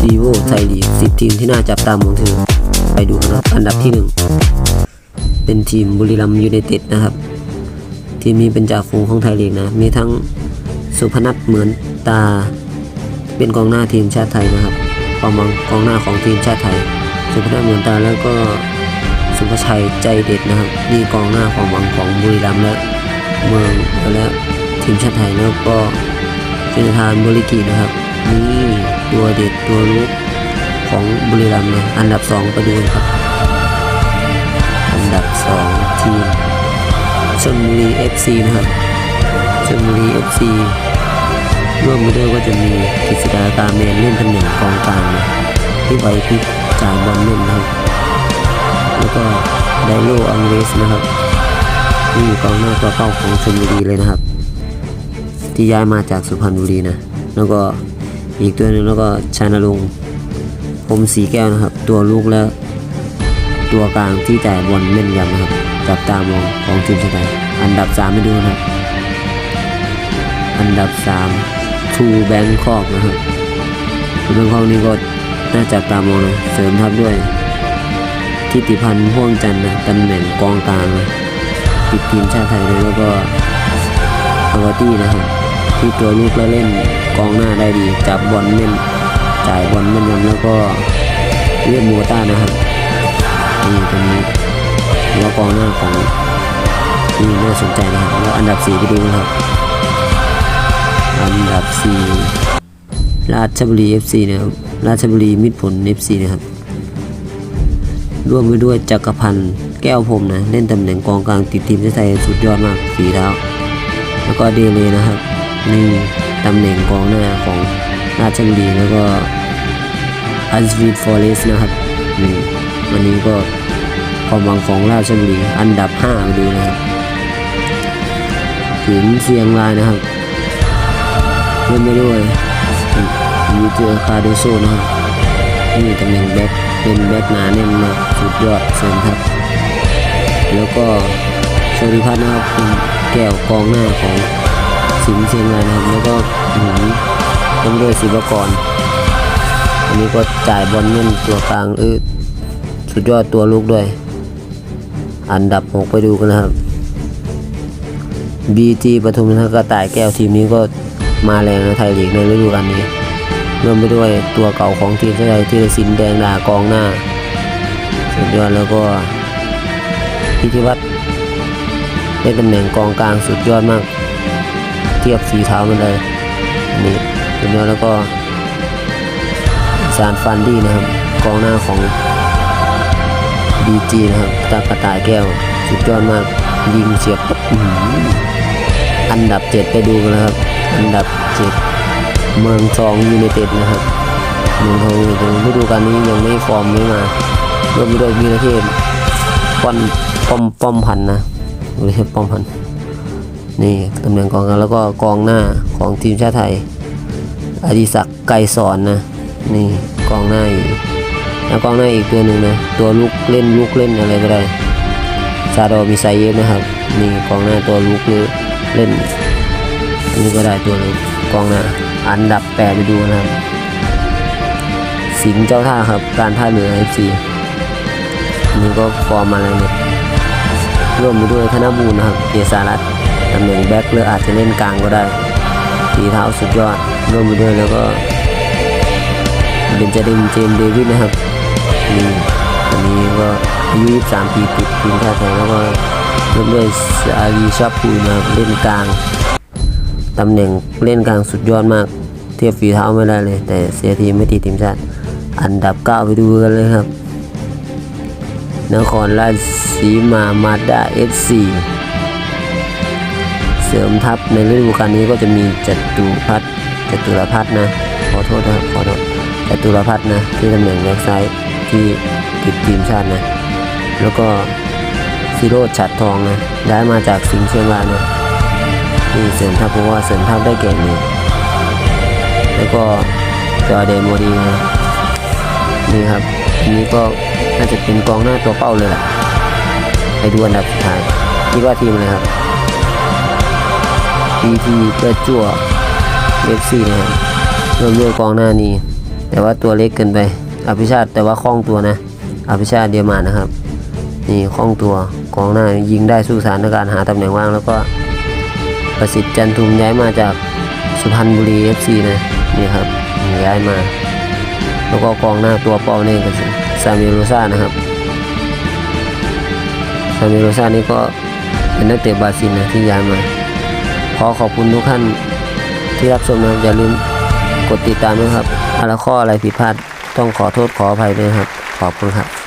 ดีโวไทยลีก10 ทีมที่น่าจับตามองถือไปดูกันครับอันดับที่ 1 เป็นทีมบุรีรัมย์ยูไนเต็ดนะครับ ทีมนี้เป็นจ่าฝูงของไทยลีกนะ มีทั้งสุพนัทเหมือนตา เป็นกองหน้าทีมชาติไทยนะครับความหวังกองหน้าของทีมชาติไทย สุพนัทเหมือนตาแล้วก็สุภชัยใจเด็ดนะครับนี่กองหน้าความหวังของบุรีรัมย์และเมืองและทีมชาติไทยแล้วก็เจนทานบริกีนะครับ นี่ตัวเด็ดตัวลุกของบุรีรัมย์นะอันดับสองไปดูครับ อันดับสองทีมชลบุรี FC นะครับชลบุรี FC ร่วมไปด้วยก็จะมีกฤษดาตาเมนเล่นตำแหน่งกองกลางนะที่ไวพลิกจ่ายบอลเล่นนะครับ แล้วก็ไดโลอังเวสนะครับนี่กองหน้าตัวเป้าของชลบุรีเลยนะครับ ที่ย้ายมาจากสุพรรณบุรีนะ แล้วก็ อีกตัวหนึ่งแล้วก็ชานรงค์พรมสีแก้วนะครับ ตัวลูกแล้วตัวกลางที่จ่บอลแม่นยำนะครับ จับตามองของทีมชาติไทยอันดับ3ไปดูนะครับ อันดับ3ทูแบงคอกนะครับทูแบงคอกนี่ก็น่าจับตามองนะเสริมทัพด้วยทิติพันธ์พ่วงจันทร์นะตำแหน่งกองกลางนะติดทีมชาติไทยเลยแล้วก็อาวตี้นะครับที่ตัวลูกแล้วเล่น กองหน้าได้ดีจับบอลแม่นจ่ายบอลแม่นยำแล้วก็เลียนโมต้านะครับนี่ตัวนี้วกองหน้าของนี่น่าสนใจนะครับแล้วอันดับ4ไปดูนะครับ อันดับ 4 ราชบุรี FC นะครับราชบุรีมิตรผล FC นะครับร่วมไปด้วยจักรพันธ์แก้วพรมนะเล่นตำแหน่งกองกลางติดทีมชาติไทยสุดยอดมากฝีเท้าแล้วก็เดเลยนะครับนี่ ตำแหน่งกองหน้าของราชบุรีแล้วก็อันสวีทฟอเรสนะครับวันนี้ก็ความหวังของราชบุรีอันดับ5ดูนะครับถึงเชียงรายนะครับเล่นไปด้วยยูเจอคาโดโซนะครับนี่ตำแหน่งแบ็คเป็นแบ็คหนาแน่นมากสุดยอดเสริมทัพแล้วก็โชริพัฒน์นะครับเป็นแก้วกองหน้าของ สิงห์เชียงรายนะครับแล้วก็หนุนต้องด้วยศิวกรอันนี้ก็จ่ายบอลเล่นตัวกลางเออสุดยอดตัวลูกด้วย อันดับ6ไปดูกันนะครับ BT ปทุมธานีกระต่ายแก้วทีมนี้ก็มาแรงในไทยลีกในฤดูกาลนี้ร่วมไปด้วยตัวเก่าของทีมชาติไทยที่สินแดงดากองหน้าสุดยอดแล้วก็พิธีวัตรได้ตำแหน่งกองกลางสุดยอดมาก เทียบฝีเท้ามันเลยนนี้สุดยอดแล้วก็ซานฟันดี้นะครับกองหน้าของ BG นะครับตากระต่ายแก้วสุดยอดมากยิงเฉียบปุ๊บอันดับ7ไปดูกันนะครับ อันดับ7เมืองทองยูไนเต็ดนะครับเมืองทองยูไนเต็ดฤดูกาลนี้ยังไม่ฟอร์มไม่มาร่วมไปด้วยวีรเทพป้อนป้อมป้อมพันธ์นะวีรเทพป้อมพันธ์ นี่ตำแหน่งกองกลางแล้วก็กองหน้าของทีมชาติไทย อดิศักดิ์ไกรสอนนะ นี่กองหน้าอีกแล้วกองหน้าอีกตัวหนึ่งนะ ตัวลุกเล่นลุกเล่นอะไรก็ได้ ซาโดมิไซเยฟนะครับ นี่กองหน้าตัวลุกเล่นอันนี้ก็ได้ตัวลุกกองหน้า อันดับแปดไปดูนะครับ สิงเจ้าท่าครับ การท่าเรือเอฟซีนนี้ก็ฟอร์มอะไรเนี่ยร่วมไปด้วยธนบูรณ์นะครับ เกียรติสารัตน์ ตำแหน่งแบ็คหรืออาจจะเล่นกลางก็ได้ฝีเท้าสุดยอดร่วมไปด้วยแล้วก็เบนจาดินเจมเดวิดนะครับนี่อันนี้ก็อายุ23ปีติดทีมชาติไทยแล้วก็ร่วมด้วยอารีชาพูนะครับเล่นกลางตำแหน่งเล่นกลางสุดยอดมาก เทียบฝีเท้าไม่ได้เลย แต่เสียทีไม่ติดทีมชาติ อันดับ 9 ไปดูกันเลยครับ นครราชสีมามาดาเอฟซี เสริมทัพในฤดูกาลนี้ก็จะมีจตุพัฒน์จตุรพัฒน์นะขอโทษนะขอโทษจตุรพัฒน์นะที่ตำแหน่งแบ็กซ้ายที่ติดทีมชาตินะ แล้วก็ซิโรดฉัดทองนะย้ายมาจากสิงห์เชียงรายนะนี่เสริมทัพเพราะว่าเสริมทัพได้เก่งนี่แล้วก็จอเดนโมดีนะนี่ครับนนี้ก็น่าจะเป็นกองหน้าตัวเป้าเลยแหละไปดูอันดับสุดท้ายคิดว่าทีมอะไรครับ PT ประจวบ FC นะครับรวมด้วยกองหน้านี้ แต่ว่าตัวเล็กเกินไปอภิชาติแต่ว่าคล่องตัวนะอภิชาติเดียมานะครับ นี่คล่องตัวกองหน้ายิงได้สู้สถานการณ์หาตำแหน่งว่างแล้วก็ประสิทธิ์จันทุมย้ายมาจากสุพรรณบุรี FC นะนี่ครับย้ายมา แล้วก็กองหน้าตัวเป้านี่ก็คือซามิโรซ่านะครับซามิโรซ่านี่ก็เป็นนักเตะบราซิลนะที่ย้ายมา อขอบคุณทุกท่านที่รับชมนะครับอย่าลืมกดติดตามด้วยครับอะไรข้ออะไรผิดพลาดต้องขอโทษขออภัยด้วยครับ ขอบคุณครับ